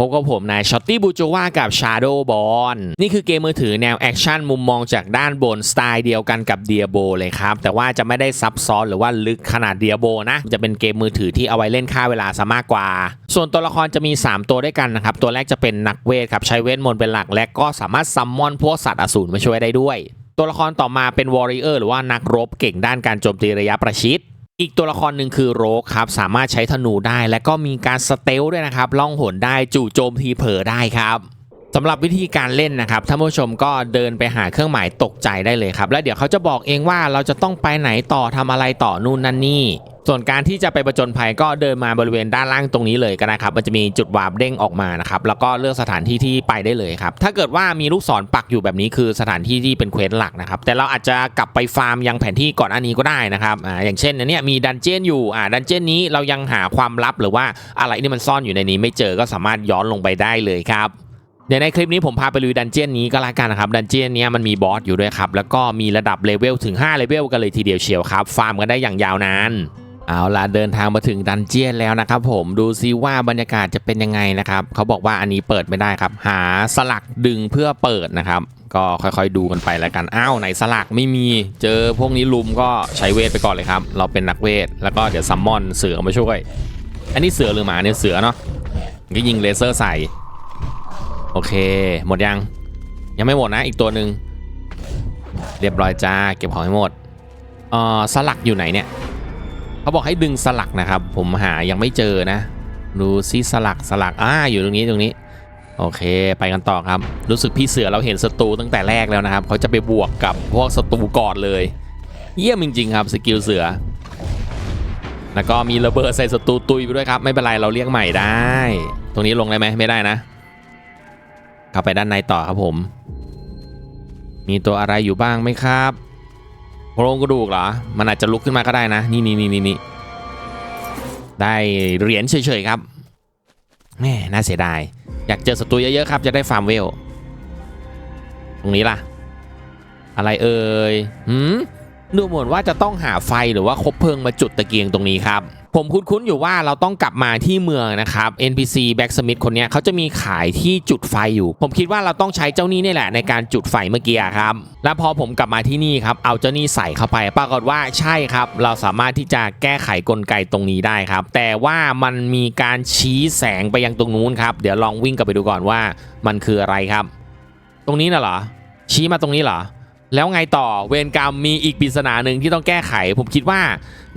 พบกับผมนายช็อตตี้บูจว่ากับ Shadow b o n นี่คือเกมมือถือแนวแอคชั่นมุมมองจากด้านบน สไตล์เดียวกันกับ Diablo เลยครับ แต่ว่าจะไม่ได้ซับซ้อนหรือว่าลึกขนาด Diablo นะ จะเป็นเกมมือถือที่เอาไว้เล่นฆ่าเวลาซะมากกว่า ส่วนตัวละครจะมี 3 ตัวด้วยกันนะครับ ตัวแรกจะเป็นนักเวทครับ ใช้เวทมนต์เป็นหลัก และก็สามารถซัมมอนพวกสัตว์อสูรมาช่วยได้ด้วย ตัวละครต่อมาเป็นวอริเออร์หรือว่านักรบเก่งด้านการโจมตีระยะประชิด อีกตัวละครหนึ่งคือโรคครับ สามารถใช้ธนูได้ และก็มีการสเตลด้วยนะครับล่องหนได้จู่โจมทีเผลอได้ครับ สำหรับวิธีการเล่นนะครับท่านผู้ชมก็เดินไปหาเครื่องหมายตกใจได้เลยครับ แล้วเดี๋ยวเขาจะบอกเองว่าเราจะต้องไปไหนต่อทำอะไรต่อนู่นนั่นนี่ส่วนการที่จะไปประจนภัยก็เดินมาบริเวณด้านล่างตรงนี้เลยก็ได้ครับ มันจะมีจุดวาร์ปเด้งออกมานะครับ แล้วก็เลือกสถานที่ที่ไปได้เลยครับ ถ้าเกิดว่ามีลูกศรปักอยู่แบบนี้คือสถานที่ที่เป็นเควสหลักนะครับ แต่เราอาจจะกลับไปฟาร์มยังแผนที่ก่อนอันนี้ก็ได้นะครับอ่าอย่างเช่นอันเนี้ยมีดันเจียนอยู่อ่าดันเจียนนี้เรายังหาความลับหรือว่าอะไรที่มันซ่อนอยู่ในนี้ไม่เจอก็สามารถย้อนลงไปได้เลยครับ เดี๋ยวในคลิปนี้ผมพาไปลุยดันเจียนนี้ก็แล้วกันนะครับ ดันเจียนนี้มันมีบอสอยู่ด้วยครับ แล้วก็มีระดับเลเวลถึง 5 เลเวลกันเลยทีเดียวเชียวครับ ฟาร์มกันได้อย่างยาวนาน เอาล่ะเดินทางมาถึงดันเจียนแล้วนะครับผมดูซิว่าบรรยากาศจะเป็นยังไงนะครับ เขาบอกว่าอันนี้เปิดไม่ได้ครับ หาสลักดึงเพื่อเปิดนะครับ ก็ค่อยๆดูกันไปแล้วกัน อ้าวไหนสลักไม่มี เจอพวกนี้ลุมก็ใช้เวทไปก่อนเลยครับ เราเป็นนักเวท แล้วก็เดี๋ยวซัมมอนเสือมาช่วย อันนี้เสือหรือหมาเนี่ยเสือเนาะก็ยิงเลเซอร์ใส่ โอเค หมดยัง ยังไม่หมดนะอีกตัวหนึ่งเรียบร้อยจ้าเก็บของให้หมดเอ่อสลักอยู่ไหนเนี่ยเขาบอกให้ดึงสลักนะครับ ผมหายังไม่เจอนะ ดูซิสลักสลักอ่าอยู่ตรงนี้ตรงนี้ โอเค ไปกันต่อครับ รู้สึกพี่เสือเราเห็นศัตรูตั้งแต่แรกแล้วนะครับเขาจะไปบวกกับพวกศัตรูก่อนเลย เยี่ยมจริงๆครับสกิลเสือ แล้วก็มีระเบิดใส่ศัตรูตุยไปด้วยครับ ไม่เป็นไรเราเรียกใหม่ได้ ตรงนี้ลงได้ไหมไม่ได้นะ เข้าไปด้านในต่อครับผม มีตัวอะไรอยู่บ้างไหมครับโครงกระดูกเหรอ มันอาจจะลุกขึ้นมาก็ได้นะ นี่นี่นี่นี่นี่ได้เหรียญเฉยๆครับแม่น่าเสียดาย อยากเจอศัตรูเยอะๆครับ จะได้ฟาร์มเวล ตรงนี้ล่ะ อะไรเอ่ยหืมดูเหมือนว่าจะต้องหาไฟหรือว่าคบเพลิงมาจุดตะเกียงตรงนี้ครับ ผมคุ้นๆอยู่ว่าเราต้องกลับมาที่เมืองนะครับ NPC Blacksmith คนนี้เขาจะมีขายที่จุดไฟอยู่ ผมคิดว่าเราต้องใช้เจ้านี่นี่แหละในการจุดไฟเมื่อกี้ครับ แล้วพอผมกลับมาที่นี่ครับ เอาเจ้านี่ใส่เข้าไป ปรากฏว่าใช่ครับ เราสามารถที่จะแก้ไขกลไกตรงนี้ได้ครับ แต่ว่ามันมีการชี้แสงไปยังตรงนู้นครับ เดี๋ยวลองวิ่งกลับไปดูก่อนว่ามันคืออะไรครับ ตรงนี้น่ะเหรอ ชี้มาตรงนี้เหรอ แล้วไงต่อเวรกรรมมีอีกปริศนาหนึ่งที่ต้องแก้ไข ผมคิดว่า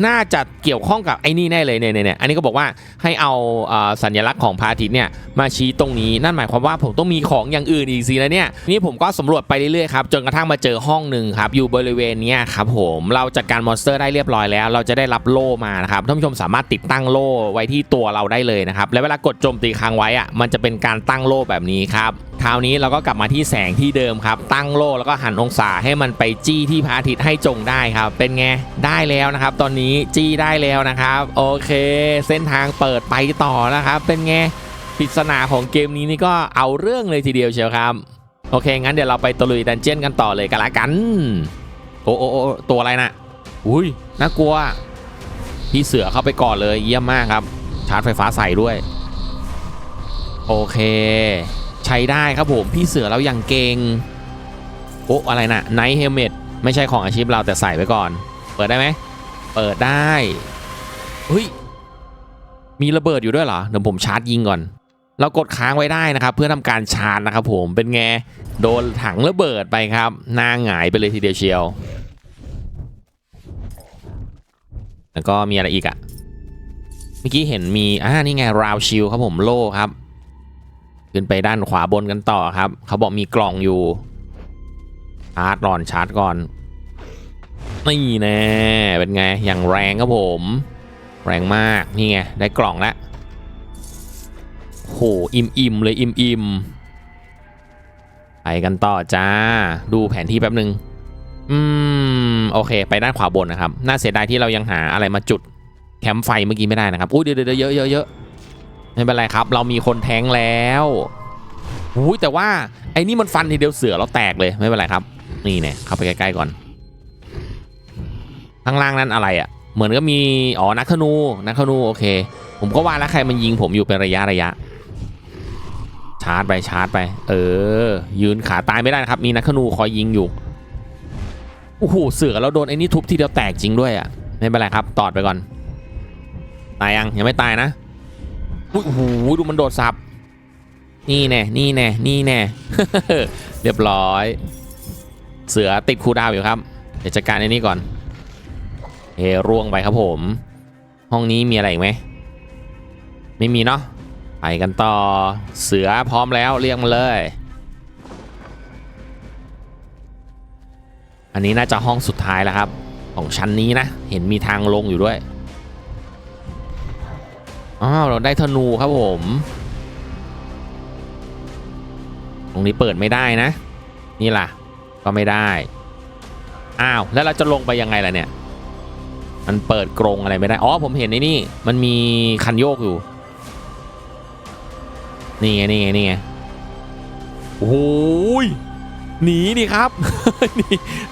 น่าจะเกี่ยวข้องกับไอ้นี่แน่เลยเนี่ยเนี่ยเนี่ยอันนี้ก็บอกว่าให้เอาสัญลักษณ์ของพระอาทิตย์เนี่ยมาชี้ตรงนี้นั่นหมายความว่าผมต้องมีของอย่างอื่นอีกสินะเนี่ยนี่ผมก็สำรวจไปเรื่อยๆครับจนกระทั่งมาเจอห้องหนึ่งครับอยู่บริเวณนี้ครับผมเราจัดการมอนสเตอร์ได้เรียบร้อยแล้ว เราจะได้รับโล่มานะครับท่านผู้ชมสามารถติดตั้งโล่ไว้ที่ตัวเราได้เลยนะครับและเวลากดโจมตีค้างไว้อะมันจะเป็นการตั้งโล่แบบนี้ครับ คราวนี้เราก็กลับมาที่แสงที่เดิมครับ ตั้งโล่แล้วก็หันองศาให้มันไปจี้ที่พระอาทิตย์ให้จงได้ครับ เป็นไง ได้แล้วนะครับ ตอนนี้จี้ได้แล้วนะครับ โอเค เส้นทางเปิดไปต่อนะครับ เป็นไงปริศนาของเกมนี้นี่ก็เอาเรื่องเลยทีเดียวเชียวครับ โอเค งั้นเดี๋ยวเราไปตะลุยดันเจี้ยนกันต่อเลยกันละกันโอ้โอ้โอ้ตัวอะไรนะอุ้ยน่ากลัว พี่เสือเข้าไปก่อนเลยเยี่ยมมากครับ ชาร์จไฟฟ้าใส่ด้วย โอเค ใช้ได้ครับผมพี่เสือเราอย่างเก่งโอ้อะไรนะไนท์เฮลเมตไม่ใช่ของอาชีพเราแต่ใส่ไว้ก่อน เปิดได้ไหมเปิดได้เฮ้ยมีระเบิดอยู่ด้วยเหรอเดี๋ยวผมชาร์จยิงก่อน เรากดค้างไว้ได้นะครับ เพื่อทำการชาร์จนะครับผมเป็นไงโดนถังระเบิดไปครับหน้าหงายไปเลยทีเดียวเชียว แล้วก็มีอะไรอีกอะเมื่อกี้เห็นมีอ่านี่ไงราวชิลครับผมโล่ครับ ขึ้นไปด้านขวาบนกันต่อครับ เขาบอกมีกล่องอยู่ ชาร์จก่อนชาร์จก่อน นี่แน่เป็นไง อย่างแรงครับผม แรงมาก นี่ไง ได้กล่องแล้วโหอิ่มอิ่มๆเลยอิ่มอิ่มๆไปกันต่อจ้า ดูแผนที่แป๊บหนึ่งอืม โอเค ไปด้านขวาบนนะครับ น่าเสียดายที่เรายังหาอะไรมาจุดแคมป์ไฟเมื่อกี้ไม่ได้นะครับ อุ้ยเยวเดี๋ยวเยอะเยอะเยอะไม่เป็นไรครับ เรามีคนแทงแล้ว อุ้ยแต่ว่าไอ้นี่มันฟันทีเดียวเสือเราแตกเลยไม่เป็นไรครับ นี่เนี่ยเข้าไปใกล้ๆก่อน ข้างล่างนั้นอะไรอะ่ะ เหมือนก็มีอ๋อนักธนูนักธนูโอเค ผมก็ว่าแล้วใครมันยิงผมอยู่เป็นระยะระยะ ชาร์จไปชาร์จไป เออ ยืนขาตายไม่ได้นะครับ มีนักขนูคอยยิงอยู่โอ้โหเสือเราโดนไอ้นี่ทุบทีเดียวแตกจริงด้วยอะไม่เป็นไรครับตอดไปก่อน ตายยังยังไม่ตายนะอุ๊ยโอ้โหดูมันโดดสับ นี่แน่นี่แน่นี่แน่เรียบร้อย เสือติดคูดาวอยู่ครับเดี๋ยวจัดการไอ้นี่ก่อนเฮร่วงไปครับผม ห้องนี้มีอะไรอีกไหมไม่มีเนาะไปกันต่อเสือพร้อมแล้วเรียกมาเลย อันนี้น่าจะห้องสุดท้ายแล้วครับ ของชั้นนี้นะ เห็นมีทางลงอยู่ด้วยอ้าวเราได้ธนูครับผม รงนี้เปิดไม่ได้นะ นี่ล่ะ ก็ไม่ได้ อ้าว แล้วเราจะลงไปยังไงล่ะเนี่ย มันเปิดกรงอะไรไม่ได้ อ๋อ ผมเห็นในนี่ มันมีคันโยกอยู่ นี่ไง นี่ไง นี่ไง โอ้โหยหนีดิครับ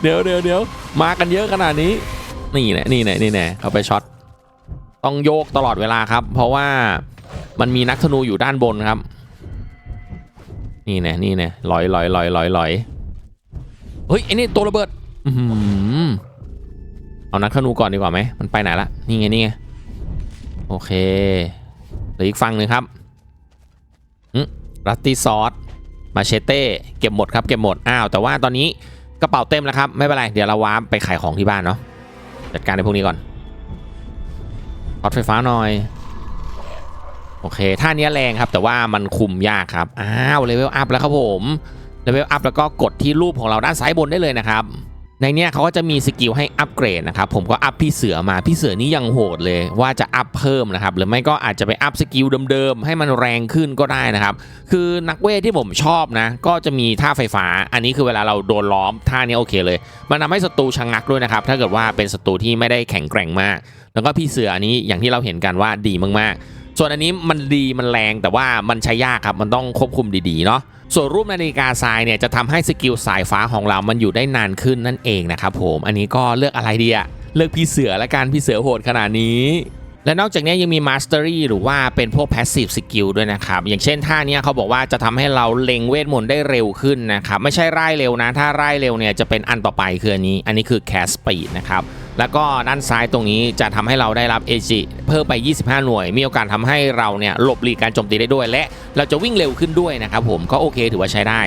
เดี๋ยวเดี๋ยวเดี๋ยวมากันเยอะขนาดนี้ นี่แหละ นี่แหละ นี่แหละเขาไปช็อต ต้องโยกตลอดเวลาครับ เพราะว่ามันมีนักธนูอยู่ด้านบนครับ นี่น่นี่น่ลอยลอยลอยลอยลอยเฮ้ยไอ้นี่ตัวระเบิดเอานักธนูก่อนดีกว่าไหมมันไปไหนละนี่ไงนี่ไงโอเคเหลืออีกฝั่งหนึ่งครับรัตตี้ซอสมาเชเต้เก็บหมดครับเก็บหมดอ้าวแต่ว่าตอนนี้กระเป๋าเต็มแล้วครับไม่เป็นไรเดี๋ยวเราวาร์ปไปขายของที่บ้านเนาะจัดการในพวกนี้ก่อนพอไฟฟ้าหน่อย โอเคท่านี้แรงครับ แต่ว่ามันคุมยากครับ อ้าวเลเวลอัพแล้วครับผมเลเวลอัพแล้วก็กดที่รูปของเราด้านซ้ายบนได้เลยนะครับ ในเนี้ยเขาก็จะมีสกิลให้อัปเกรดนะครับ ผมก็อัพพี่เสือมาพี่เสือนี่ยังโหดเลยว่าจะอัพเพิ่มนะครับ หรือไม่ก็อาจจะไปอัพสกิลเดิมๆให้มันแรงขึ้นก็ได้นะครับ คือนักเวทที่ผมชอบนะ ก็จะมีท่าไฟฟ้า อันนี้คือเวลาเราโดนล้อมท่านี้โอเคเลย มันทำให้ศัตรูชะงักด้วยนะครับ ถ้าเกิดว่าเป็นศัตรูที่ไม่ได้แข็งแกร่งมาก แล้วก็พี่เสืออันนี้อย่างที่เราเห็นกันว่าดีมากๆ ส่วนอันนี้มันดีมันแรงแต่ว่ามันใช้ยากครับมันต้องควบคุมดีๆเนาะส่วนรูปนาฬิกาทรายเนี่ยจะทำให้สกิลสายฟ้าของเรามันอยู่ได้นานขึ้นนั่นเองนะครับผมอันนี้ก็เลือกอะไรดีอะเลือกพี่เสือและกันพี่เสือโหดขนาดนี้ และนอกจากนี้ยังมี Mastery หรือว่าเป็นพวก Passive Skill ด้วยนะครับ อย่างเช่นท่านี้เขาบอกว่าจะทำให้เราเล็งเวทมนต์ได้เร็วขึ้นนะครับ ไม่ใช่ไล่เร็วนะ ถ้าไล่เร็วเนี่ยจะเป็นอันต่อไปคืออันนี้ อันนี้คือ Cast Speed นะครับ แล้วก็ด้านซ้ายตรงนี้จะทำให้เราได้รับ AG เพิ่มไป 25 หน่วย มีโอกาสทำให้เราเนี่ยหลบหลีกการโจมตีได้ด้วย และเราจะวิ่งเร็วขึ้นด้วยนะครับผมก็โอเคถือว่าใช้ได้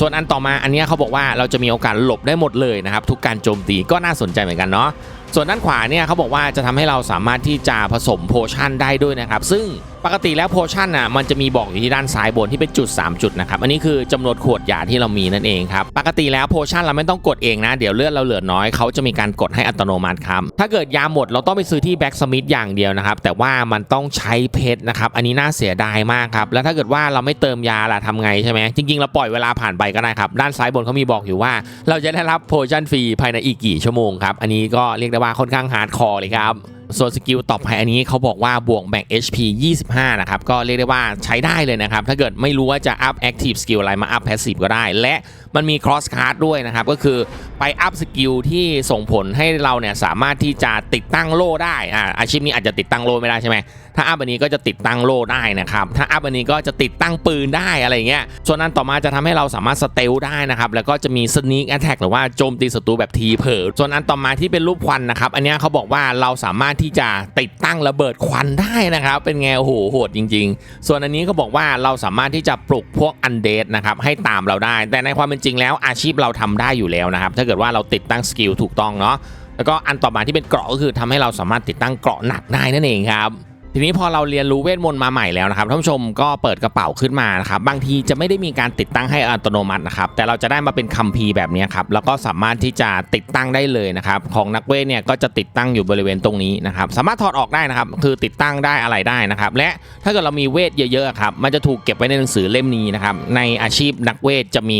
ส่วนอันต่อมาอันนี้เขาบอกว่าเราจะมีโอกาสหลบได้หมดเลยนะครับทุกการโจมตีก็น่าสนใจเหมือนกันเนาะ ส่วนด้านขวาเนี่ยเขาบอกว่าจะทำให้เราสามารถที่จะผสมโพชั่นได้ด้วยนะครับ ซึ่งปกติแล้วโพชั่นอะมันจะมีบอกอยู่ที่ด้านซ้ายบนที่เป็นจุด 3 จุดนะครับ อันนี้คือจำนวนขวดยาที่เรามีนั่นเองครับ ปกติแล้วโพชั่นเราไม่ต้องกดเองนะ เดี๋ยวเลือดเราเหลือน้อยเขาจะมีการกดให้อัตโนมัติครับ ถ้าเกิดยาหมดเราต้องไปซื้อที่แบ็กสมิธอย่างเดียวนะครับ แต่ว่ามันต้องใช้เพชรนะครับ อันนี้น่าเสียดายมากครับ แล้วถ้าเกิดว่าเราไม่เติมยาล่ะทำไงใช่ไหมจริงๆเราปล่อยเวลาผ่านไปก็ได้ครับ ด้านซ้ายบนเขามีบอกอยู่ว่า เราจะได้รับโพชั่นฟรีภายในอีกกี่ชั่วโมงครับ อันนี้ก็เรียกได้มาค่อนข้างฮาร์ดคอร์เลยครับส่วนสกิลต่อไปอันนี้เขาบอกว่าบวกแบ่ง HP 25 นะครับ ก็เรียกได้ว่าใช้ได้เลยนะครับ ถ้าเกิดไม่รู้ว่าจะอัพ Active Skill อะไรมาอัพ Passive ก็ได้ และ มันมี Cross Card ด้วยนะครับ ก็คือไปอัพสกิลที่ส่งผลให้เราเนี่ยสามารถที่จะติดตั้งโล่ได้อ่าอาชีพนี้อาจจะติดตั้งโล่ไม่ได้ใช่ไหมถ้าอัพอันนี้ก็จะติดตั้งโล่ได้นะครับถ้าอัพอันนี้ก็จะติดตั้งปืนได้อะไรเงี้ยส่วนนั้นต่อมาจะทำให้เราสามารถสเตลได้นะครับแล้วก็จะมีสนิ k แอ t แทกหรือว่าโจมตีศัตรูแบบทีเผลอส่วนอันต่อมาที่เป็นรูปควันนะครับอันนี้เขาบอกว่าเราสามารถที่จะติดตั้งระเบิดควันได้นะครับเป็นไงโอ้โหโหดจริง ๆ ส่วนอันนี้เขาบอกว่าเราสามารถที่จะปลุกพวกอันเดดนะครับให้ตามเราได้ แต่ในความเป็นริงแล้วอาชีพเราทำได้อยู่แล้วนะครับ ถ้าเกิดว่าเราติดตั้งสกิลถูกต้องเนาะแล้วก็อันต่อมาที่เป็นเกราะก็คือทำให้เราสามารถติดตั้งเกราะหนักได้นั่นเองครับทีนี้พอเราเรียนรู้เวทมนต์มาใหม่แล้วนะครับท่านผู้ชมก็เปิดกระเป๋าขึ้นมานะครับบางทีจะไม่ได้มีการติดตั้งให้อัตโนมัตินะครับแต่เราจะได้มาเป็นคัมภีร์แบบนี้ครับแล้วก็สามารถที่จะติดตั้งได้เลยนะครับของนักเวทเนี่ยก็จะติดตั้งอยู่บริเวณตรงนี้นะครับสามารถถอดออกได้นะครับคือติดตั้งได้อะไรได้นะครับและถ้าเกิดเรามีเวทเยอะๆครับมันจะถูกเก็บไว้ในหนังสือเล่มนี้นะครับในอาชีพนักเวทจะมี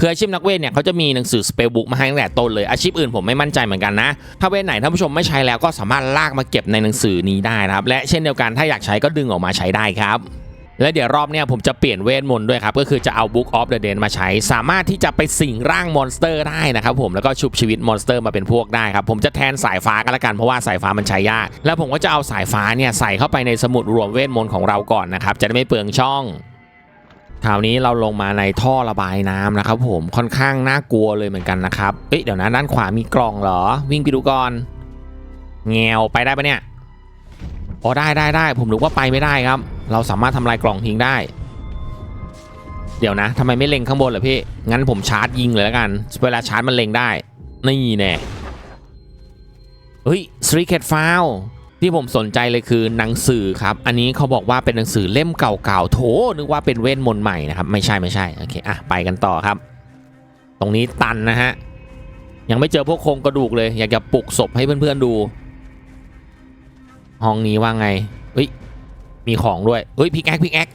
คืออาชีพนักเวทเนี่ยเขาจะมีหนังสือสเปลบุ๊กมาให้ตั้งแต่ต้นเลยอาชีพอื่นผมไม่มั่นใจเหมือนกันนะ ถ้าเวทไหนท่านผู้ชมไม่ใช้แล้วก็สามารถลากมาเก็บในหนังสือนี้ได้นะครับ และเช่นเดียวกันถ้าอยากใช้ก็ดึงออกมาใช้ได้ครับและเดี๋ยวรอบเนี้ยผมจะเปลี่ยนเวทมนต์ด้วยครับก็คือจะเอา Book of the Dead มาใช้ สามารถที่จะไปสิงร่างมอนสเตอร์ได้นะครับผมแล้วก็ชุบชีวิตมอนสเตอร์มาเป็นพวกได้ครับผมจะแทนสายฟ้ากันละกันเพราะว่าสายฟ้ามันใช้ยาก แล้วผมก็จะเอาสายฟ้าเนี่ยใส่เข้าไปในสมุดรวมเวทมนต์ของเราก่อนนะครับจะได้ไม่เปลืองช่อง คราวนี้เราลงมาในท่อระบายน้ำนะครับผมค่อนข้างน่ากลัวเลยเหมือนกันนะครับเอ้ยเดี๋ยวนะด้านขวามีกล่องเหรอ วิ่งไปดูก่อนแงวไปได้ปะเนี่ยอ๋อได้ได้ได้ผมนึกว่าไปไม่ได้ครับ เราสามารถทำลายกล่องทิ้งได้ เดี๋ยวนะทำไมไม่เล็งข้างบนเหรอพี่งั้นผมชาร์จยิงเลยแล้วกัน เวลาชาร์จมันเล็งได้นี่แน่เฮ้ย Street Cat File ที่ ที่ผมสนใจเลยคือหนังสือครับ อันนี้เขาบอกว่าเป็นหนังสือเล่มเก่าๆ โถ นึกว่าเป็นเวทมนต์ใหม่นะครับ ไม่ใช่ไม่ใช่ โอเค อะ ไปกันต่อครับ ตรงนี้ตันนะฮะ ยังไม่เจอพวกโครงกระดูกเลย อยากจะปลุกศพให้เพื่อนๆดู ห้องนี้ว่าไงเฮ้ย มีของด้วยเฮ้ยพิกแอคพิกแอค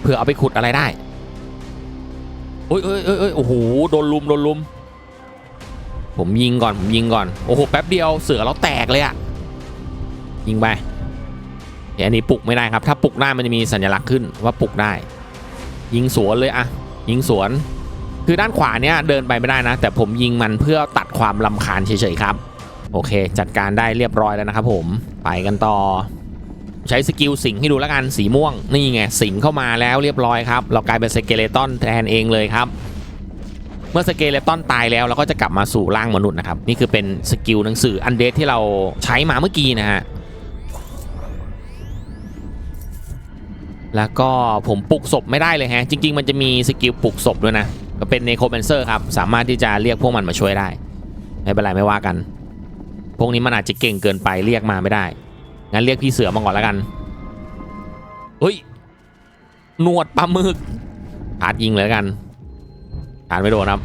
เผื่อเอาไปขุดอะไรได้เฮ้ยเฮ้ยเฮ้ยเฮ้ยโอ้โห โดนลุม โดนลุม ผมยิงก่อน ผมยิงก่อน โอ้โห แป๊บเดียว เสือเราแตกเลยอะ ยิงไปเดี๋ยวอันนี้ปลุกไม่ได้ครับ ถ้าปลุกได้มันจะมีสัญลักษณ์ขึ้นว่าปลุกได้ ยิงสวนเลยอะยิงสวน คือด้านขวาเนี้ยเดินไปไม่ได้นะ แต่ผมยิงมันเพื่อตัดความลำคาญเฉยๆครับ โอเค จัดการได้เรียบร้อยแล้วนะครับผมไปกันต่อ ใช้สกิลสิงให้ดูแล้วกันสีม่วง นี่ไงสิงเข้ามาแล้วเรียบร้อยครับ เรากลายเป็นสเกเลตันแทนเองเลยครับเมื่อสเกเลตันตายแล้วเราก็จะกลับมาสู่ร่างมนุษย์นะครับ นี่คือเป็นสกิลหนังสืออันเดทที่เราใช้มาเมื่อกี้นะฮะ แล้วก็ผมปลุกศพไม่ได้เลยฮะ จริง ๆ มันจะมีสกิลปลุกศพด้วยนะ ก็เป็นเนโคเบนเซอร์ครับ สามารถที่จะเรียกพวกมันมาช่วยได้ ไม่เป็นไรไม่ว่ากัน พวกนี้มันอาจจะเก่งเกินไปเรียกมาไม่ได้ งั้นเรียกพี่เสือมาก่อนแล้วกันเฮ้ยหนวดปลาหมึกพาดยิงเลยแล้วกันพาดไม่โดนครับ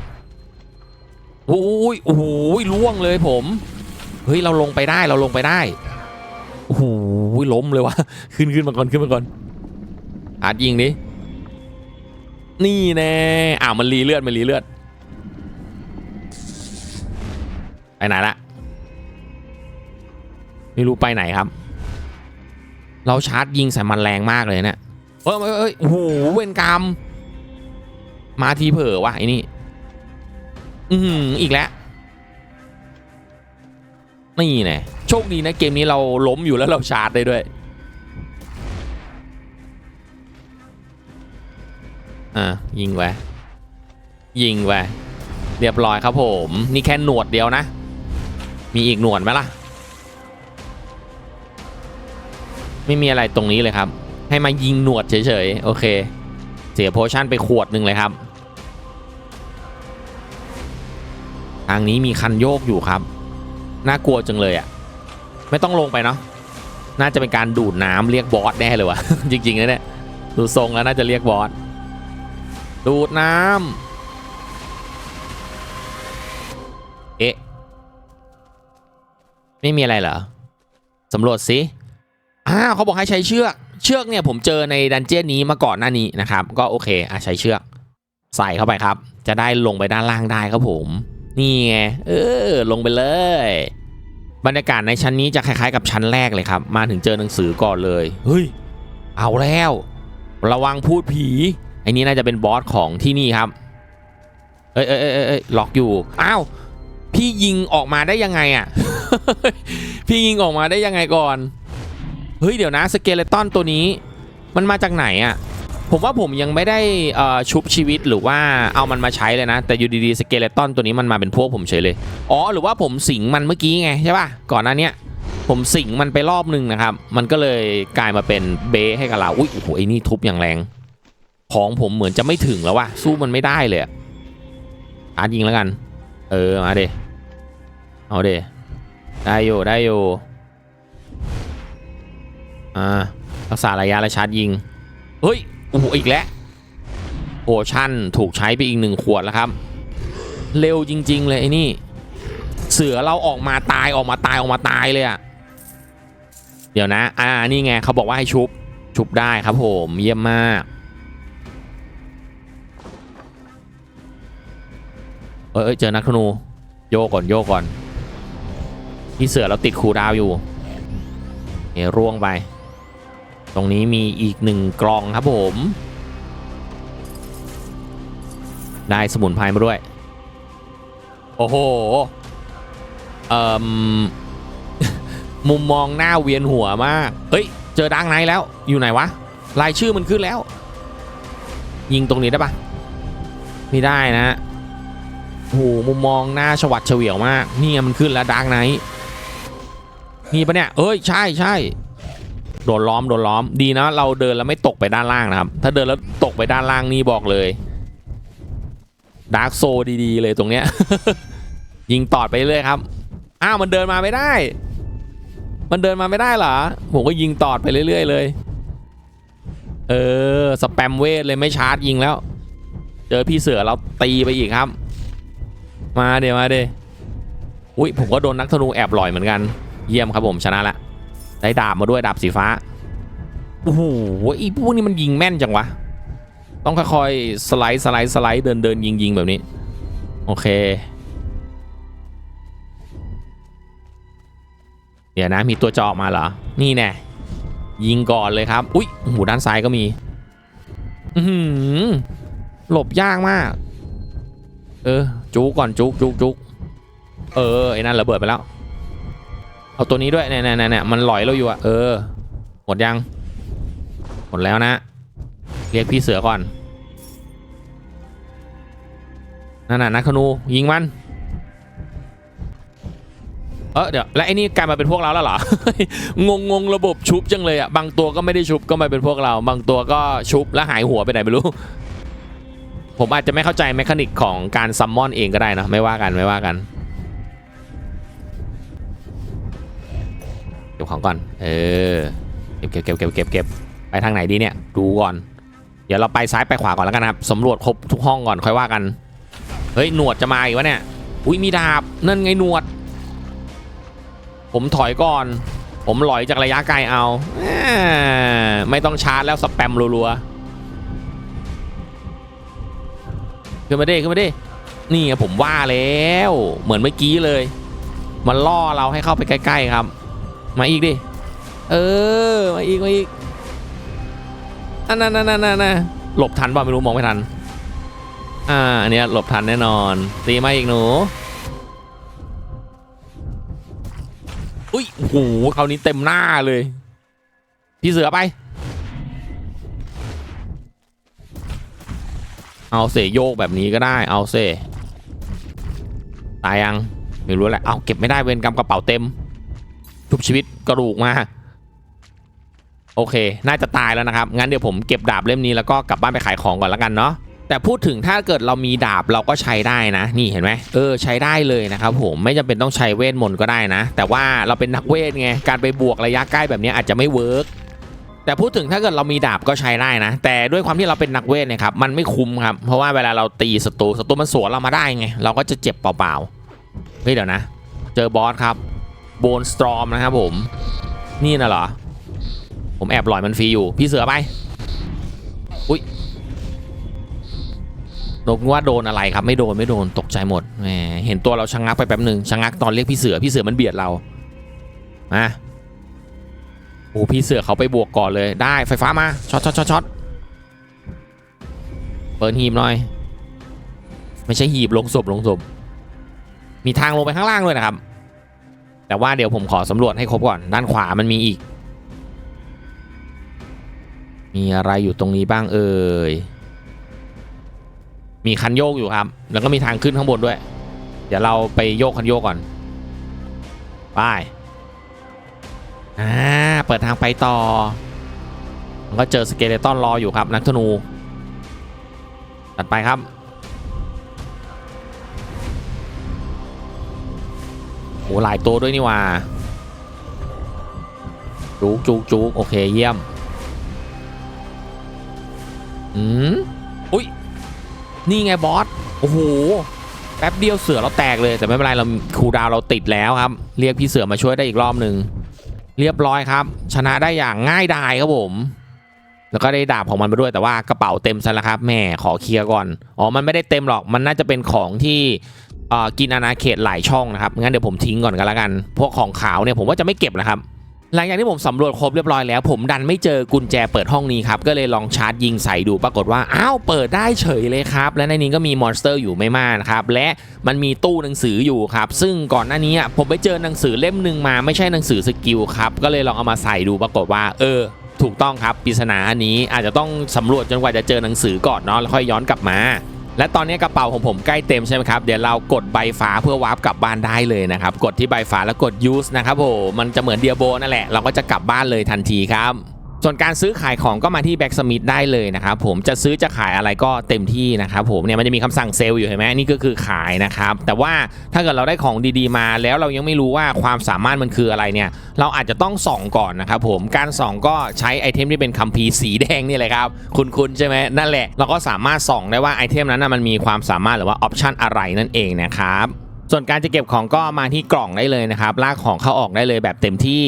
โอ้ยโอ้โหล่วงเลยผม เฮ้ย เราลงไปได้เราลงไปได้โอ้โหล้มเลยวะขึ้นขึ้นมาก่อนขึ้นมาก่อน พาดยิงดิ นี่แน่อ้าวมันรีเลือดมันรีเลือดไปไหนละไม่รู้ไปไหนครับ เราชาร์จยิงใส่มันแรงมากเลยเนี่ยเอ้ยเอ้ยโอ้โหเวนกรรม มาทีเผลอวะไอ้นี่อือหืออีกแล้วนี่แน่โชคดีนะเกมนี้เราล้มอยู่แล้วเราชาร์จได้ด้วย อะยิงไปยิงไปเรียบร้อยครับผม นี่แค่หนวดเดียวนะ มีอีกหนวดไหมล่ะ ไม่มีอะไรตรงนี้เลยครับ ให้มายิงหนวดเฉยๆ โอเค เสียโพชั่นไปขวดหนึ่งเลยครับ ทางนี้มีคันโยกอยู่ครับ น่ากลัวจังเลยอะ่ะ ไม่ต้องลงไปเนาะน่าจะเป็นการดูดน้ำเรียกบอสแน่เลยวะจริงๆนะเนี่ยดูทรงแล้วน่าจะเรียกบอส ดูดน้ำเอ๊ะ ไม่มีอะไรเหรอ สำรวจสิอ้าวเขาบอกให้ใช้เชือก เชือกเนี่ยผมเจอในดันเจี้ยนนี้มาก่อนหน้านี้นะครับ ก็โอเคอะใช้เชือก ใส่เข้าไปครับ จะได้ลงไปด้านล่างได้ครับผม นี่ไง เออ ลงไปเลย บรรยากาศในชั้นนี้จะคล้ายๆกับชั้นแรกเลยครับ มาถึงเจอหนังสือก่อนเลย เฮ้ย เอาแล้ว ระวังพูดผี ไอ้นี้น่าจะเป็นบอสของที่นี่ครับเอ้ยเอ้ยเอ้ยเอ้ยล็อกอยู่ อ้าว พี่ยิงออกมาได้ยังไงอะ พี่ยิงออกมาได้ยังไงก่อน เฮ้ยเดี๋ยวนะสเกเลตันตัวนี้ มันมาจากไหนอะ่ะ ผมว่าผมยังไม่ได้ชุบชีวิตหรือว่าเอามันมาใช้เลยนะ แต่อยู่ดีๆสเกเลตันตัวนี้มันมาเป็นพวกผมเฉยเลย อ๋อหรือว่าผมสิงมันเมื่อกี้ไงใช่ป่ะ ก่อนหน้านี้ผมสิงมันไปรอบนึงนะครับ มันก็เลยกลายมาเป็นเบสให้กับเรา อุ้ยโอ้โหไอ้นี่ทุบอย่างแรง ของผมเหมือนจะไม่ถึงแล้วว่ะสู้มันไม่ได้เลยอาร์ตยิงแล้วกัน เออมาเดเอาเดได้อยู่ได้อยู่อ่ารักษาระยะและชาร์จยิง เฮ้ยโอ้อีกแล้วโอชั่นถูกใช้ไปอีกหนึ่งขวดแล้วครับ เร็วจริง ๆ เลยไอ้นี่ เสือเราออกมาตายออกมาตายออกมาตายเลยอะเดี๋ยวนะ อ่า นี่ไงเขาบอกว่าให้ชุบ ชุบได้ครับผม เยี่ยมมาก เอ้ยเจอนักธนู โยกก่อนโยกก่อนที่เสือเราติดคูดาวอยู่เอร่วงไป ตรงนี้มีอีกหนึ่งกลองครับผม ได้สมุนไพรมาด้วย โอ้โหเอ่อมุมมองหน้าเวียนหัวมากเฮ้ย เจอดังไนแล้วอยู่ไหนวะ รายชื่อมันขึ้นแล้ว ยิงตรงนี้ได้ปะไม่ได้นะ โอ้โหมุมมองหน้าชวัดเฉวียวมากนี่มันขึ้นแล้วดาร์กไนท์นี่ปะเนี่ยเอ้ยใช่ใช่โดนล้อมโดนล้อมดีนะเราเดินแล้วไม่ตกไปด้านล่างนะครับ ถ้าเดินแล้วตกไปด้านล่างนี่บอกเลยดาร์กโซดีๆ เลยตรงเนี้ย ยิงตอดไปเรื่อยครับ อ้าวมันเดินมาไม่ได้ มันเดินมาไม่ได้เหรอผมก็ยิงตอดไปเรื่อย ๆ เลย เออสแปมเวทเลยไม่ชาร์จยิงแล้ว เจอพี่เสือเราตีไปอีกครับ มาเดี๋ยวมาเดี๋ยวอุ้ยผมก็โดนนักธนูแอบลอยเหมือนกัน เยี่ยมครับผมชนะละได้ดาบมาด้วยดาบสีฟ้าโอ้โหไอีพวกนี้มันยิงแม่นจังวะ ต้องค่อยๆสไลด์สไลด์สไลด์เดินเดินยิงยิงแบบนี้ โอเค เดี๋ยวนะมีตัวจอกมาเหรอ นี่แน่ยิงก่อนเลยครับ อุ้ยหูด้านซ้ายก็มี อืหลบยากมาก เออ จุกก่อนจุกจุกจุกเออไอ้นั่นระเบิดไปแล้ว เอาตัวนี้ด้วยเนี่ยเนี่ยเนี่ยมันลอยเราอยู่อะเออ หมดยัง หมดแล้วนะ เรียกพี่เสือก่อนนั่นน่ะนักธนูยิงมันเออเดี๋ยวและไอ้นี่กลายมาเป็นพวกเราแล้วเหรองงงงระบบชุบจังเลยอะบางตัวก็ไม่ได้ชุบก็มาเป็นพวกเรา บางตัวก็ชุบแล้วหายหัวไปไหนไม่รู้ ผมอาจจะไม่เข้าใจแมคานิกของการซัมมอนเองก็ได้นะไม่ว่ากันไม่ว่ากันเก็บของก่อน เออ เก็บเก็บเก็บเก็บเก็บเก็บไปทางไหนดีเนี่ย ดูก่อน เดี๋ยวเราไปซ้ายไปขวาก่อนแล้วกันนะครับสำรวจครบทุกห้องก่อนค่อยว่ากัน เฮ้ยหนวดจะมาอีกวะเนี่ย อุ้ยมีดาบนั่นไงหนวด ผมถอยก่อน ผมหลอยจากระยะไกลเอา ไม่ต้องชาร์จแล้วสแปมรัวๆ ขึ้นมาดิขึ้นมาดินี่ผมว่าแล้ว เหมือนเมื่อกี้เลย มันล่อเราให้เข้าไปใกล้ๆครับ มาอีกดิ เออ มาอีกมาอีกอันนั้นนั่นนั่นนั่นหลบทันป่ะไม่รู้มองไม่ทัน อ่าอันนี้หลบทันแน่นอน ตีมาอีกหนูอุ้ยโอ้โหคราวนี้เต็มหน้าเลย พี่เสือไป เอาเสโยกแบบนี้ก็ได้ เอาเสตายยังไม่รู้แหละเอาเก็บไม่ได้เวรกรรมกระเป๋าเต็มทุบชีวิตกระดูกมาโอเค น่าจะตายแล้วนะครับ งั้นเดี๋ยวผมเก็บดาบเล่มนี้แล้วก็กลับบ้านไปขายของก่อนแล้วกันเนาะ แต่พูดถึงถ้าเกิดเรามีดาบเราก็ใช้ได้นะ นี่เห็นไหมเออใช้ได้เลยนะครับผม ไม่จำเป็นต้องใช้เวทมนต์ก็ได้นะ แต่ว่าเราเป็นนักเวทไง การไปบวกระยะใกล้แบบนี้อาจจะไม่เวิร์ก แต่พูดถึงถ้าเกิดเรามีดาบก็ใช้ได้นะ แต่ด้วยความที่เราเป็นนักเวทเนี่ยครับมันไม่คุ้มครับ เพราะว่าเวลาเราตีศัตรูศัตรูมันสวนเรามาได้ไง เราก็จะเจ็บเปล่าๆเฮ้ยเดี๋ยวนะ เจอบอสครับโบนสตรอมนะครับผมนี่น่ะเหรอ ผมแอบหลอยมันฟรีอยู่ พี่เสือไปอุ้ยนกว่าโดนอะไรครับ ไม่โดนไม่โดนตกใจหมดแหมเห็นตัวเราชะงงักไปแป๊บหนึ่งชะงงักตอนเรียกพี่เสือพี่เสือมันเบียดเรามา โอ้พี่เสือเขาไปบวกก่อนเลยได้ไฟฟ้ามาช็อตช็อตช็อตช็อตเปิดหีบหน่อย ไม่ใช่หีบลงศพลงศพมีทางลงไปข้างล่างด้วยนะครับ แต่ว่าเดี๋ยวผมขอสำรวจให้ครบก่อน ด้านขวามันมีอีก มีอะไรอยู่ตรงนี้บ้างเอ่ยมีคันโยกอยู่ครับ แล้วก็มีทางขึ้นข้างบนด้วย เดี๋ยวเราไปโยกคันโยกก่อนไป อ่าเปิดทางไปต่อก็เจอสเกเลตอนรออยู่ครับนักธนูตัดไปครับโหหลายตัวด้วยนี่ว่าจุกจุกจุกโอเคเยี่ยมอืมอุ้ยนี่ไงบอสโอ้โหแป๊บเดียวเสือเราแตกเลยแต่ไม่เป็นไรเราคูดาวเราติดแล้วครับ เรียกพี่เสือมาช่วยได้อีกรอบหนึ่ง เรียบร้อยครับ ชนะได้อย่างง่ายดายครับผม แล้วก็ได้ดาบของมันไปด้วยแต่ว่ากระเป๋าเต็มซะแล้วครับแม่ขอเคลียร์ก่อนอ๋อมันไม่ได้เต็มหรอกมันน่าจะเป็นของที่อ่อกินอาณาเขตหลายช่องนะครับงั้นเดี๋ยวผมทิ้งก่อนกันแล้วกัน พวกของขาวเนี่ยผมว่าจะไม่เก็บนะครับ หลังจากที่ผมสำรวจครบเรียบร้อยแล้ว ผมดันไม่เจอกุญแจเปิดห้องนี้ครับ ก็เลยลองชาร์จยิงใส่ดูปรากฏว่า อ้าว เปิดได้เฉยเลยครับ และในนี้ก็มีมอนสเตอร์อยู่ไม่มากครับ และมันมีตู้หนังสืออยู่ครับ ซึ่งก่อนหน้านี้ผมไปเจอหนังสือเล่มหนึ่งมาไม่ใช่หนังสือสกิลครับ ก็เลยลองเอามาใส่ดูปรากฏว่า เออถูกต้องครับปริศนาอันนี้อาจจะต้องสำรวจจนกว่าจะเจอหนังสือก่อนเนาะแล้วค่อยย้อนกลับมา และตอนนี้กระเป๋าของผมใกล้เต็มใช่ไหมครับ เดี๋ยวเรากดใบฟ้าเพื่อวาร์ปกลับบ้านได้เลยนะครับ กดที่ใบฟ้าแล้วกด use นะครับผมมันจะเหมือนเดียโบนั่นแหละ เราก็จะกลับบ้านเลยทันทีครับ ส่วนการซื้อขายของก็มาที่แบ็กสมิธได้เลยนะครับผมจะซื้อจะขายอะไรก็เต็มที่นะครับผมเนี่ยมันจะมีคำสั่งเซลล์อยู่เห็นไหมนี่ก็คือขายนะครับแต่ว่าถ้าเกิดเราได้ของดีๆมา แล้วเรายังไม่รู้ว่าความสามารถมันคืออะไรเนี่ยเราอาจจะต้องส่องก่อนนะครับผมการส่องก็ใช้ไอเทมที่เป็นคัมภีร์สีแดงนี่แหละครับคุณๆใช่ไหมนั่นแหละเราก็สามารถส่องได้ว่าไอเทมนั้นนะมันมีความสามารถหรือว่าออปชันอะไรนั่นเองนะครับส่วนการจะเก็บของก็มาที่กล่องได้เลยนะครับลากของเข้าออกได้เลยแบบเต็มที่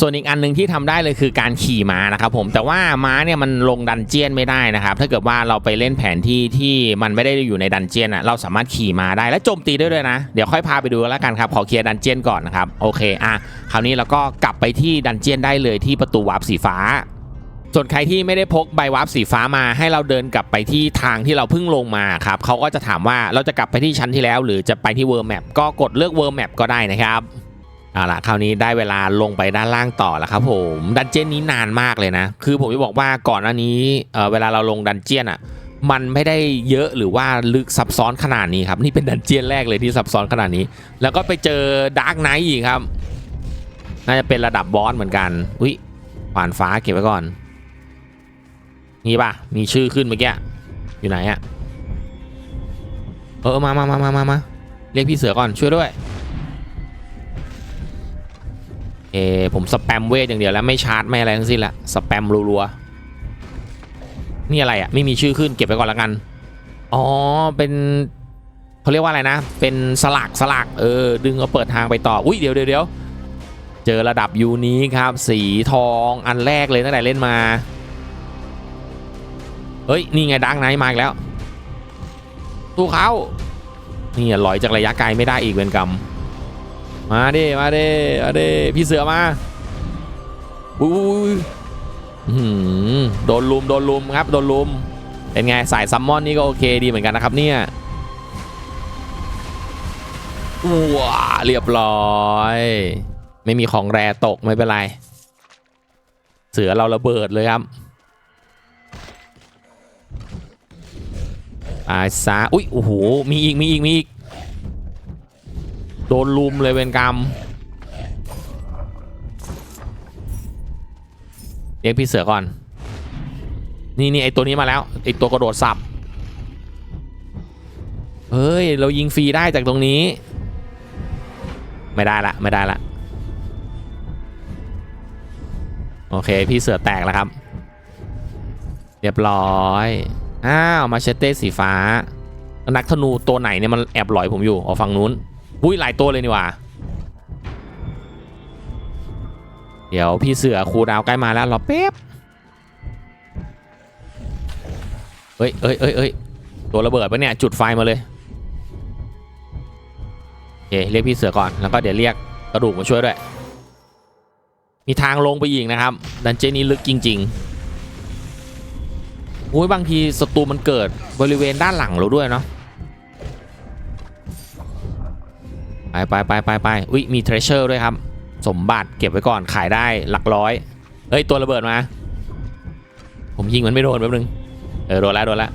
ส่วนอีกอันหนึ่งที่ทำได้เลยคือการขี่ม้านะครับผมแต่ว่าม้าเนี่ยมันลงดันเจียนไม่ได้นะครับถ้าเกิดว่าเราไปเล่นแผนที่ที่มันไม่ได้อยู่ในดันเจียนอะเราสามารถขี่ม้าได้และโจมตีได้ด้วยนะ เดี๋ยวค่อยพาไปดูแล้วกันครับขอเคลียร์ดันเจียนก่อนนะครับโอเคอะคราวนี้เราก็กลับไปที่ดันเจียนได้เลยที่ประตูวาร์ปสีฟ้าส่วนใครที่ไม่ได้พกใบวาร์ปสีฟ้ามาให้เราเดินกลับไปที่ทางที่เราเพิ่งลงมาครับเขาก็จะถามว่าเราจะกลับไปที่ชั้นที่แล้ว หรือจะไปที่เวิร์มแมปก็กดเลือกเวิร์มแมปก็ได้นะครับ เอาล่ะคราวนี้ได้เวลาลงไปด้านล่างต่อแล้วครับผมดันเจี้ยนนี้นานมากเลยนะ คือผมจะบอกว่าก่อนหน้านี้เเวลาเราลงดันเจี้ยนอะมันไม่ได้เยอะหรือว่าลึกซับซ้อนขนาดนี้ครับนี่เป็นดันเจี้ยนแรกเลยที่ซับซ้อนขนาดนี้ แล้วก็ไปเจอดาร์กไนท์อีกครับ น่าจะเป็นระดับบอสเหมือนกันอุ้ยผ่านฟ้าเก็บไว้ก่อนนี่ป่ะมีชื่อขึ้นเมื่อกี้อยู่ไหนอะเออมามามามามามาเรียกพี่เสือก่อนช่วยด้วย เออผมสแปมเวทอย่างเดียวแล้วไม่ชาร์จไม่อะไรทั้งสิ้นละสแปมรัวๆนี่อะไรอะไม่มีชื่อขึ้นเก็บไปก่อนละกัน อ๋อเป็นเขาเรียกว่าอะไรนะ เป็นสลักสลักเออดึงเอาเปิดทางไปต่ออุ้ยเดี๋ยวเดี๋ยวเดี๋ยวเจอระดับยูนี้ครับ สีทองอันแรกเลยตั้งแต่เล่นมาเฮ้ยนี่ไงดังไนมาอีกแล้วตู้เขานี่ลอยจากระยะไกลไม่ได้อีกเวรกรรม มาดิมาดิมาดิพี่เสือมาอุ้ยอื้อหือโดนลุมโดนลุมครับโดนลุมเป็นไงสายซัมมอนนี่ก็โอเคดีเหมือนกันนะครับเนี่ยว้าเรียบร้อย ไม่มีของแรตกไม่เป็นไร เสือเราระเบิดเลยครับอาซาอุ้ยโอ้โหมีอีกมีอีกมีอีก โดนลุมเลยเวรกรรมเรียกพี่เสือก่อน นี่นี่ไอตัวนี้มาแล้วไอตัวกระโดดสับ เฮ้ย เรายิงฟรีได้จากตรงนี้ ไม่ได้ละ ไม่ได้ละ โอเค พี่เสือแตกแล้วครับ เรียบร้อย อ้าว มาเชเต้สีฟ้า นักธนูตัวไหนเนี่ยมันแอบหลอยผมอยู่เอาฝั่งนู้น อุ้ยหลายตัวเลยนี่ว่าเดี๋ยวพี่เสือครูดาวใกล้มาแล้วรอแป๊บเอ้ยเอ้ยเอ้ยเอ้ยตัวระเบิดปะเนี่ยจุดไฟมาเลยโอเคเรียกพี่เสือก่อนแล้วก็เดี๋ยวเรียกกระดูกมาช่วยด้วย มีทางลงไปอีกนะครับ ดันเจนี้ลึกจริงๆโอ้ยบางทีศัตรูมันเกิดบริเวณด้านหลังเราด้วยเนาะ ไปไปไปไปไปอุ้ยมีเทรเชอร์ด้วยครับ สมบัติเก็บไว้ก่อนขายได้หลักร้อยเฮ้ยตัวระเบิดมา ผมยิงมันไม่โดนแป๊บนึงเออโดนแล้วโดนแล้ว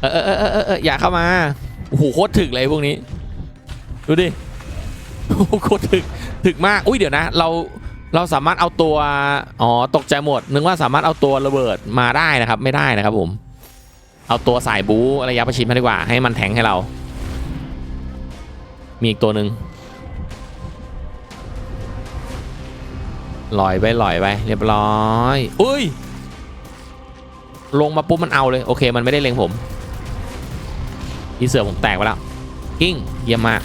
เออเออเออเอออย่าเข้ามาโอ้โหโคตรถึกเลยพวกนี้ ดูดิโอ้โหโคตรถึกถึกมากอุ้ยเดี๋ยวนะ เราเราสามารถเอาตัวอ๋อตกใจหมดนึกว่าสามารถเอาตัวระเบิดมาได้นะครับ ไม่ได้นะครับผม เอาตัวสายบูระยะประชิดมาดีกว่า ให้มันแทงให้เรา มีอีกตัวหนึ่งลอยไปลอยไปเรียบร้อยอุ้ย ลงมาปุ๊บมันเอาเลย โอเค มันไม่ได้เล็งผมอีเสือผมแตกไปแล้ว กิ้ง เยี่ยมมาก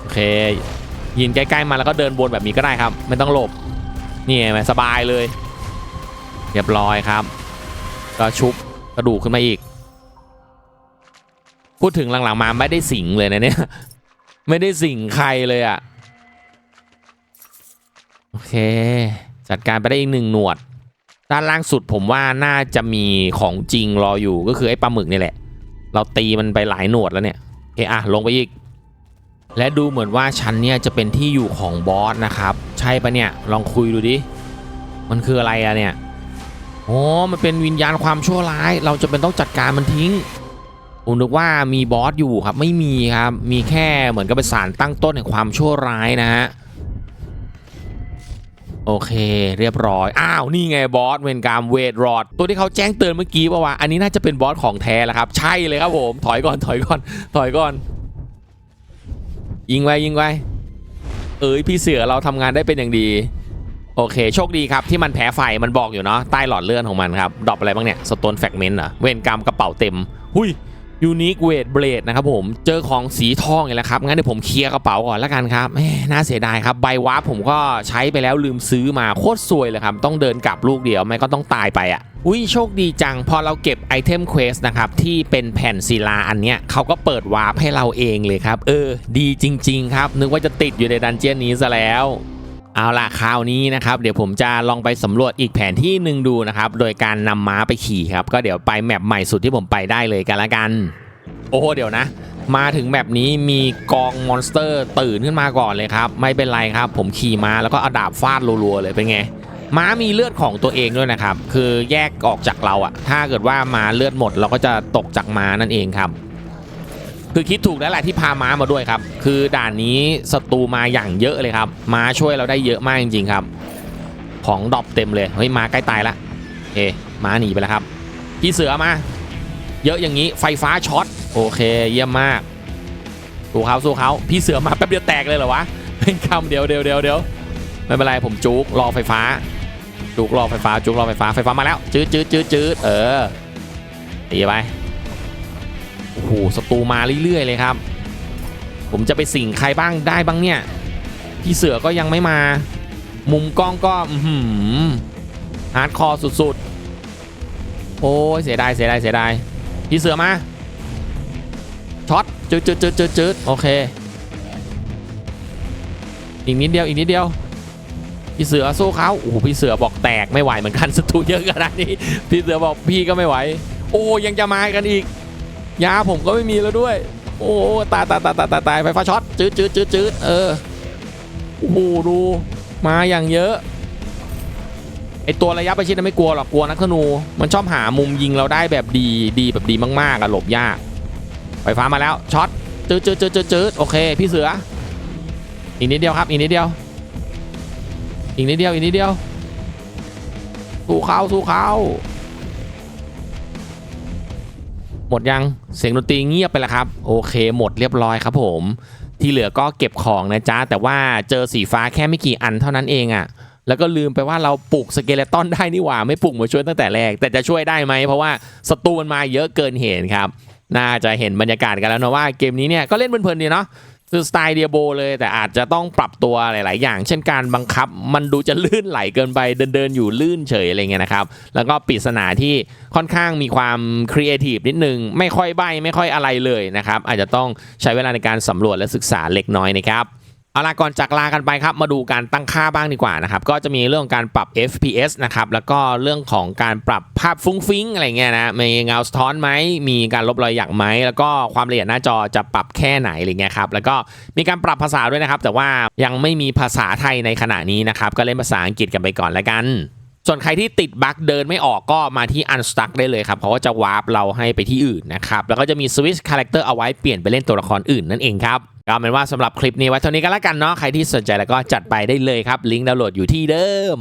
โอเค ยินใกล้ๆมาแล้วก็เดินวนแบบนี้ก็ได้ครับ ไม่ต้องหลบ นี่ไงสบายเลย เรียบร้อยครับ ก็ชุบกระดูกขึ้นมาอีก พูดถึงหลังๆมาไม่ได้สิงเลยนะเนี่ยไม่ได้สิงใครเลยอะ่ะโอเค จัดการไปได้อีกหนึ่งหนวด ด้านล่างสุดผมว่าน่าจะมีของจริงรออยู่ก็คือไอ้ปลาหมึกนี่แหละ เราตีมันไปหลายหนวดแล้วเนี่ยโอเคอะลงไปอีก และดูเหมือนว่าชั้นเนี่ยจะเป็นที่อยู่ของบอสนะครับ ใช่ปะเนี่ยลองคุยดูดิมันคืออะไรอะเนี่ยโอ้มันเป็นวิญญาณความชั่วร้าย เราจะเป็นต้องจัดการมันทิ้ง ผมนึกว่ามีบอสอยู่ครับไม่มีครับ มีแค่เหมือนกับเป็นสารตั้งต้นแห่งความชั่วร้ายนะฮะโอเค เรียบร้อย อ้าว นี่ไงบอสเวนกรรมเวทรอด ตัวที่เขาแจ้งเตือนเมื่อกี้ป่าวะอันนี้น่าจะเป็นบอสของแท้แล้วครับ ใช่เลยครับผม ถอยก่อนถอยก่อน ถอยก่อน ยิงไว้ยิงไว้เอ้ยพี่เสือเราทำงานได้เป็นอย่างดี โอเค โชคดีครับที่มันแพ้ไฟมันบอกอยู่เนาะใต้หลอดเลื่อดของมันครับดรอปอะไรบ้างเนี่ยสโตนแฟกเมนต์เหรอเวนกรรมกระเป๋าเต็ม หุย ยูนิคเวทเบลดนะครับผมเจอของสีทองอีกแล้วครับ งั้นเดี๋ยวผมเคลียร์กระเป๋าก่อนแล้วกันครับแหมน่าเสียดายครับใบวาร์ปผมก็ใช้ไปแล้วลืมซื้อมาโคตรซวยเลยครับ ต้องเดินกลับลูกเดียวไม่ก็ต้องตายไปอะอุ้ยโชคดีจัง พอเราเก็บไอเทมเควสนะครับ ที่เป็นแผ่นศิลาอันเนี้ยเขาก็เปิดวาร์ปให้เราเองเลยครับ เออ ดีจริง ๆ ครับ นึกว่าจะติดอยู่ในดันเจียนนี้ซะแล้ว เอาล่ะคราวนี้นะครับเดี๋ยวผมจะลองไปสำรวจอีกแผนที่หนึ่งดูนะครับ โดยการนำม้าไปขี่ครับก็เดี๋ยวไปแมปใหม่สุดที่ผมไปได้เลยกันละกัน โอ้โหเดี๋ยวนะ มาถึงแบบนี้มีกองมอนสเตอร์ ตื่นขึ้นมาก่อนเลยครับ ไม่เป็นไรครับ ผมขี่ม้าแล้วก็เอาดาบฟาดรัวๆเลยเป็นไงม้ามีเลือดของตัวเองด้วยนะครับ คือแยกออกจากเราอะถ้าเกิดว่าม้าเลือดหมดเราก็จะตกจากม้านั่นเองครับ คือคิดถูกแล้วแหละที่พาม้ามาด้วยครับ คือด่านนี้ศัตรูมาอย่างเยอะเลยครับ ม้าช่วยเราได้เยอะมากจริงๆครับ ของดรอปเต็มเลยเฮ้ยม้าใกล้ตายละเอ๊ม้าหนีไปแล้วครับ พี่เสือมา เยอะอย่างนี้ไฟฟ้าช็อตโอเค เยี่ยมมากสู้เขาสู้เขาพี่เสือมาแป๊บเดียวแตกเลยเหรอวะเป็นคำเดียวเดียวเดียวเดียวไม่เป็นไรผมจุกรอไฟฟ้า จุกรอไฟฟ้าจุกรอไฟฟ้าไฟฟ้ามาแล้วจืดจืดจืดจืดเออตีไป โอ้โหศัตรูมาเรื่อยๆเลยครับ ผมจะไปสิงใครบ้างได้บ้างเนี่ย พี่เสือก็ยังไม่มา มุมกล้องก็หือฮาร์ดคอร์สุดๆ โอ้ยเสียดายเสียดายเสียดายพี่เสือมาช็อตจืดจืดจืดจืดจืดโอเค อีกนิดเดียวอีกนิดเดียว พี่เสือสู้เขาโอ้โหพี่เสือบอกแตกไม่ไหวเหมือนกันศัตรูเยอะขนาดนี้ พี่เสือบอกพี่ก็ไม่ไหว โอ้ยังจะมากันอีก ยาผมก็ไม่มีแล้วด้วย โอ้ตายตายตายตายตายตายไฟฟ้าช็อตจืดจืดจืดจืดเออโอ้โหดูมาอย่างเยอะไอตัวระยะประชิดไม่กลัวหรอกกลัวนักธนู มันชอบหามุมยิงเราได้แบบดีดีแบบดีมากๆอะหลบยากไฟฟ้ามาแล้วช็อตจืดจืดจืดจืดจืดโอเค พี่เสือ อีกนิดเดียวครับ อีกนิดเดียว อีกนิดเดียวอีกนิดเดียวสู้เขาสู้เขา มดยังเสียงดนตรีเงียบไปแล้วครับ โอเค หมดเรียบร้อยครับผม ที่เหลือก็เก็บของนะจ๊ะ แต่ว่าเจอสีฟ้าแค่ไม่กี่อันเท่านั้นเองอะ่ะแล้วก็ลืมไปว่าเราปลูกสเกเลตอนได้นี่หว่าไม่ปลูกมาช่วยตั้งแต่แรก แต่จะช่วยได้ไหมเพราะว่าศัตรูมันมาเยอะเกินเหตุครับ น่าจะเห็นบรรยากาศกันแล้วนะว่าเกมนี้เนี่ยก็เล่นเพลินๆดีเนาะ คือสไตล์เดียโบเลยแต่อาจจะต้องปรับตัวหลาย ๆ อย่าง เช่นการบังคับมันดูจะลื่นไหลเกินไปเดินเดินๆอยู่ลื่นเฉยอะไรเงี้ยนะครับแล้วก็ปริศนาที่ค่อนข้างมีความครีเอทีฟนิดนึง ไม่ค่อยใบไม่ค่อยอะไรเลยนะครับอาจจะต้องใช้เวลาในการสำรวจและศึกษาเล็กน้อยนะครับ เอาล่ะก่อนจากลากันไปครับมาดูการตั้งค่าบ้างดีกว่านะครับก็จะมีเรื่องการปรับ FPS นะครับแล้วก็เรื่องของการปรับภาพฟุ้งฟิ้งอะไรเงี้ยนะมีเงาสะท้อนไหมมีการลบรอยหยักไหมแล้วก็ความละเอียดหน้าจอจะปรับแค่ไหนอะไรเงี้ยครับแล้วก็มีการปรับภาษาด้วยนะครับ แต่ว่ายังไม่มีภาษาไทยในขณะนี้นะครับก็เล่นภาษาอังกฤษกันไปก่อนแล้วกันส่วนใครที่ติดบั๊กเดินไม่ออกก็มาที่ Unstuck ได้เลยครับเขาก็จะวาร์ปเราให้ไปที่อื่นนะครับ แล้วก็จะมี Switch Character เอาไว้เปลี่ยนไปเล่นตัวละครอื่นนั่นเองครับ ก็เอาเป็นว่าสำหรับคลิปนี้ไว้เท่านี้ก็แล้วกันเนาะใครที่สนใจแล้วก็จัดไปได้เลยครับลิงก์ดาวน์โหลดอยู่ที่เดิม